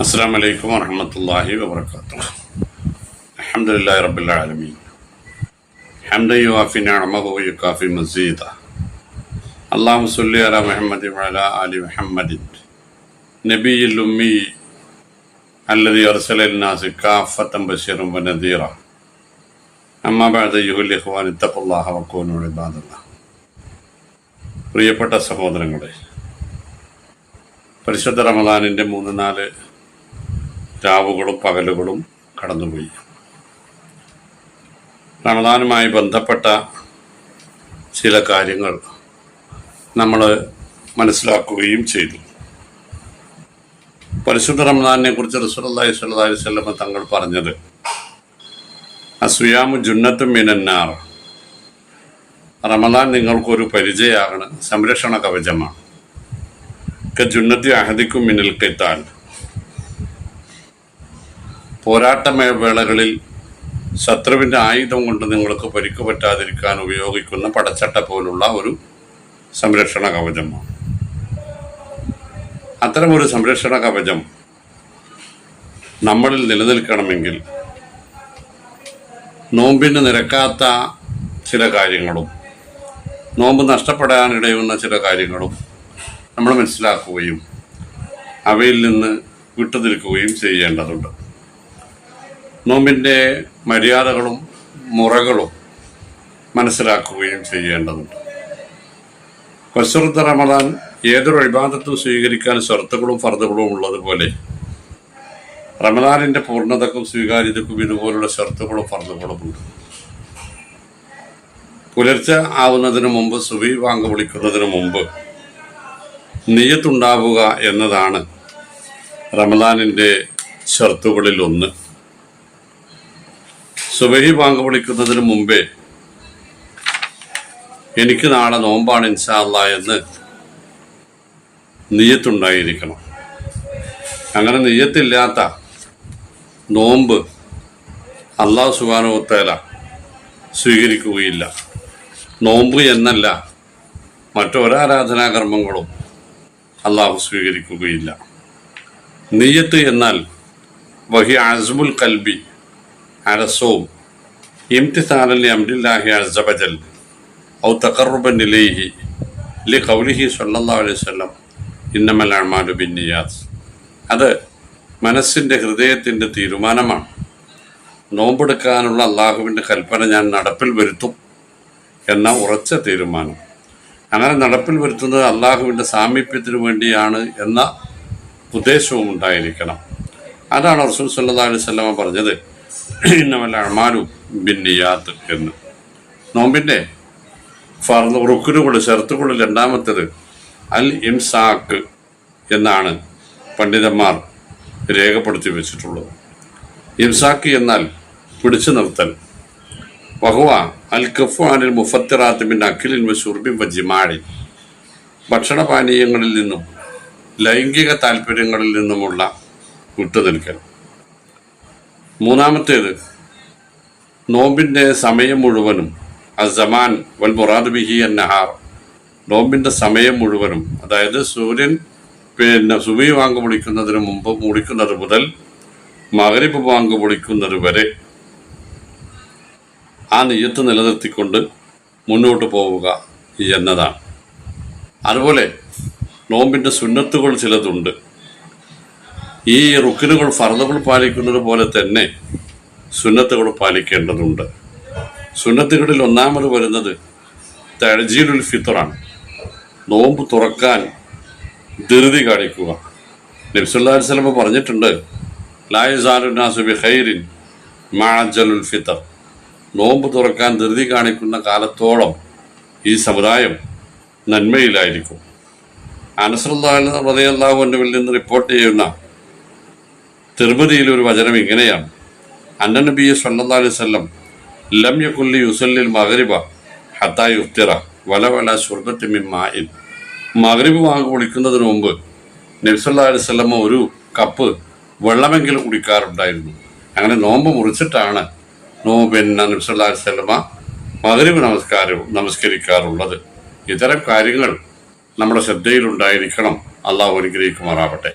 السلام عليكم ورحمة الله وبركاته الحمد لله رب العالمين حمدا يوافي نعمه ويكافي مزيدا اللهم صل على محمد وعلى آل محمد نبي الأمي الذي أرسل الناس كافة بشيرا ونذيرا أما بعد أيها الإخوان اتقوا الله وكونوا عباد الله പ്രിയപ്പെട്ട സഹോദരങ്ങളെ പരിശുദ്ധ റമദാനിൻ്റെ മൂന്ന് നാല് രാവുകളും പകലുകളും കടന്നുപോയി. റമദാനുമായി ബന്ധപ്പെട്ട ചില കാര്യങ്ങൾ നമ്മൾ മനസ്സിലാക്കുകയും ചെയ്തു. പരിശുദ്ധ റമദാനിനെ കുറിച്ച് റസൂലി സ്വല്ലി വല്ലമ തങ്ങൾ പറഞ്ഞത് അസുയാമു ജുന്നത്തും മിനന്നാർ. റമദാൻ നിങ്ങൾക്കൊരു പരിചയമാണ് സംരക്ഷണ കവചമാണ്. ജുന്നത്തി അഹദിക്കും മിനൽ കെത്താൻ പോരാട്ട മേ- വേളകളിൽ ശത്രുവിന്റെ ആയുധം കൊണ്ട് നിങ്ങൾക്ക് പരിക്ക് പറ്റാതിരിക്കാൻ ഉപയോഗിക്കുന്ന പടച്ചട്ട പോലുള്ള ഒരു സംരക്ഷണ കവചമാണ് അത്തരമൊരു സംരക്ഷണ കവചം നമ്മളിൽ നിലനിൽക്കണമെങ്കിൽ നോമ്പിന് നിരക്കാത്ത ചില കാര്യങ്ങളും നോമ്പ് നഷ്ടപ്പെടാനിടയുന്ന ചില കാര്യങ്ങളും നമ്മൾ മനസ്സിലാക്കുകയും അവയിൽ നിന്ന് വിട്ടുനിൽക്കുകയും ചെയ്യേണ്ടതുണ്ട്. നോമ്പിന്റെ മര്യാദകളും മുറകളും മനസ്സിലാക്കുകയും ചെയ്യേണ്ടതുണ്ട്. പരിശുദ്ധ റമദാൻ ഏതൊരു അഭിബാധത്തും സ്വീകരിക്കാൻ ഷർത്തുകളും ഫർദുകളും ഉള്ളതുപോലെ റമദാനിന്റെ പൂർണതക്കും സ്വീകാര്യതക്കും ഇതുപോലുള്ള ഷർത്തുകളും ഫർദുകളും ഉണ്ട്. പുലർച്ചെ ആവുന്നതിന് മുമ്പ് സുബി വാങ്ക് വിളിക്കുന്നതിന് മുമ്പ് നെയ്യത്തുണ്ടാവുക എന്നതാണ് റമദാനിന്റെ ഷർത്തുകളിൽ ഒന്ന് സുബഹി ബാങ്ക് വിളിക്കുന്നതിന് മുമ്പേ എനിക്ക് നാളെ നോമ്പാണ് ഇൻഷാല്ല എന്ന് നെയ്യത്തുണ്ടായിരിക്കണം അങ്ങനെ നെയ്യത്തില്ലാത്ത നോമ്പ് അള്ളാഹു സുഖാനുഭവത്തേല സ്വീകരിക്കുകയില്ല. നോമ്പ് എന്നല്ല മറ്റൊരാരാധനാകർമ്മങ്ങളും അള്ളാഹു സ്വീകരിക്കുകയില്ല. നെയ്യത്ത് എന്നാൽ വഹി അസ്മുൽ കൽബി അരസവും الله عز അസബജൽ ഔ تقربا ഇലൈഹി ലി കൗലിഹി സല്ലല്ലാഹു അലൈഹി വസല്ലം ഇന്നമൽ അഅ്മാലു ബിന്നിയാസ് അത് മനസ്സിന്റെ ഹൃദയത്തിന്റെ തീരുമാനമാണ്. നോമ്പെടുക്കാനുള്ള അള്ളാഹുവിന്റെ കൽപ്പന ഞാൻ നടപ്പിൽ വരുത്തും എന്ന ഉറച്ച തീരുമാനം. അങ്ങനെ നടപ്പിൽ വരുത്തുന്നത് അള്ളാഹുവിന്റെ സാമീപ്യത്തിന് വേണ്ടിയാണ് എന്ന ഉദ്ദേശവും ഉണ്ടായിരിക്കണം അതാണ് റസൂൽ സല്ലാ അലൈവല്ല പറഞ്ഞത്. ഇന്നമല്ല അമാലു ബിന്നിയാത്ത് എന്ന്. നോമ്പിന്റെ ഫർദ് റുക്കിനുകൂടെ ഷർത്തുകളിൽ രണ്ടാമത്തേത് അൽ ഇംസാക്ക് എന്നാണ് പണ്ഡിതന്മാർ രേഖപ്പെടുത്തി വെച്ചിട്ടുള്ളത്. ഇംസാക്ക് എന്നാൽ പിടിച്ചു നിർത്തൽ. വഹുവ അൽ കഫു അനിൽ പിന്നെ അഖിലിൻ വശുർബിൻ വജിമാഴി ഭക്ഷണപാനീയങ്ങളിൽ നിന്നും ലൈംഗിക താല്പര്യങ്ങളിൽ നിന്നുമുള്ള വിട്ടുനിൽക്കൽ. മൂന്നാമത്തേത്. നോമ്പിന്റെ സമയം മുഴുവനും അസമാൻ വൽ മുറാദ് ബിഹി എൻ നഹാർ. നോമ്പിന്റെ സമയം മുഴുവനും അതായത് സൂര്യൻ പിന്നെ സുബി വാങ്ക് പൊളിക്കുന്നതിന് മുമ്പ് മുടിക്കുന്നത് മുതൽ മകരിപ്പ് വാങ്ക് പൊളിക്കുന്നത് വരെ ആ നെയ്യത്ത് നിലനിർത്തിക്കൊണ്ട് മുന്നോട്ട് പോവുക എന്നതാണ്. അതുപോലെ നോമ്പിന്റെ സുന്നത്തുകൾ ചിലതുണ്ട്. ഈ റുക്കിനുകൾ ഫർദുകൾ പാലിക്കുന്നത് പോലെ തന്നെ സുന്നത്തുകൾ പാലിക്കേണ്ടതുണ്ട്. സുന്നത്തുകളിൽ ഒന്നാമത് വരുന്നത് തഴജീലുൽ ഫിത്തറാണ് നോമ്പ് തുറക്കാൻ ധൃതി കാണിക്കുക. നബ്സുല്ലാ സ്വലമ പറഞ്ഞിട്ടുണ്ട് ലായുസാലുനാസുബി ഖൈറിൻ മാജലുൽ ഫിത്തർ നോമ്പ് തുറക്കാൻ ധൃതി കാണിക്കുന്ന കാലത്തോളം ഈ സമുദായം നന്മയിലായിരിക്കും. അനസറുല്ലാഹുവിൽ നിന്ന് റിപ്പോർട്ട് ചെയ്യുന്ന തിരുമതിയിൽ ഒരു വചനം ഇങ്ങനെയാണ്. അന്നനബിയെ അലൈഹി സ്വല്ലം ലം യക്കുല്ലി യുസല്ലിൽ മകരിബ ഹത്തായി ഉഫ്തിറ വല വല സുർബത്തി മിൻ മായിൻ മകരിബ് വാങ്ങി കുളിക്കുന്നതിന് മുമ്പ് നബ്സല്ലാ അലൈഹി സ്വല്ലമ്മ ഒരു കപ്പ് വെള്ളമെങ്കിലും കുടിക്കാറുണ്ടായിരുന്നു. അങ്ങനെ നോമ്പ് മുറിച്ചിട്ടാണ് നോമ്പിന് നബ്സല്ലാ സ്വല്ലമ്മ മകരിബ് നമസ്കാരവും നമസ്കരിക്കാറുള്ളത്. ഇത്തരം കാര്യങ്ങൾ നമ്മുടെ ശ്രദ്ധയിലുണ്ടായിരിക്കണം. അള്ളാഹു അനുഗ്രഹിക്കുമാറാവട്ടെ.